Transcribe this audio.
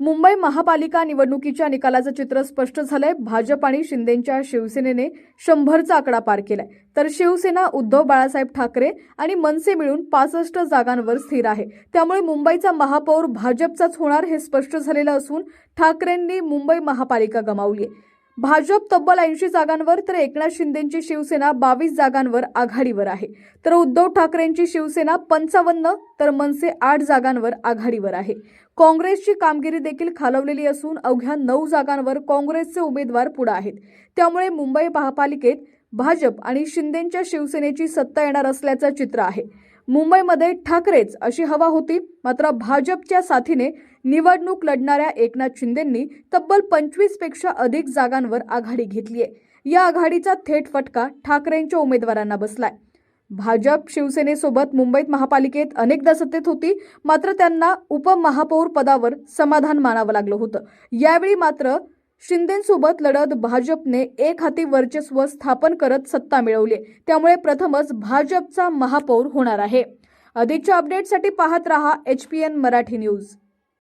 मुंबई महापालिका निवडणुकीच्या निकालाचं चित्र स्पष्ट झालंय. भाजप आणि शिंदेच्या शिवसेनेने शंभरचा आकडा पार केलाय. तर शिवसेना उद्धव बाळासाहेब ठाकरे आणि मनसे मिळून पासष्ट जागांवर स्थिर आहे. त्यामुळे मुंबईचा महापौर भाजपचाच होणार हे स्पष्ट झालेलं असून ठाकरेंनी मुंबई महापालिका गमावली आहे भाजप तब्बल ऐंशी जागांवर तर एकनाथ शिंदेची शिवसेना बावीस जागांवर आघाडीवर आहे. तर उद्धव ठाकरेंची शिवसेना पंचावन्न तर मनसे आठ जागांवर आघाडीवर आहे. काँग्रेसची कामगिरी देखील खालवलेली असून अवघ्या नऊ जागांवर काँग्रेसचे उमेदवार पुढे आहेत. त्यामुळे मुंबई महापालिकेत भाजप आणि शिंदेच्या शिवसेनेची सत्ता येणार असल्याचं चित्र आहे. मुंबईमध्ये ठाकरेच अशी हवा होती. मात्र भाजपच्या साथीने निवडणूक लढणाऱ्या एकनाथ शिंदेंनी तब्बल पंचवीसपेक्षा अधिक जागांवर आघाडी घेतली आहे या आघाडीचा थेट फटका ठाकरेंच्या उमेदवारांना बसलाय. भाजप शिवसेनेसोबत मुंबईत महापालिकेत अनेकदा सत्तेत होती. मात्र त्यांना उपमहापौर पदावर समाधान मानावं लागलं होतं. यावेळी मात्र शिंदेसोबत लढत भाजपने एक हाती वर्चस्व स्थापन करत सत्ता मिळवली. त्यामुळे प्रथमच भाजपचा महापौर होणार आहे. अधिकच्या अपडेटसाठी पाहत रहा H P N Marathi news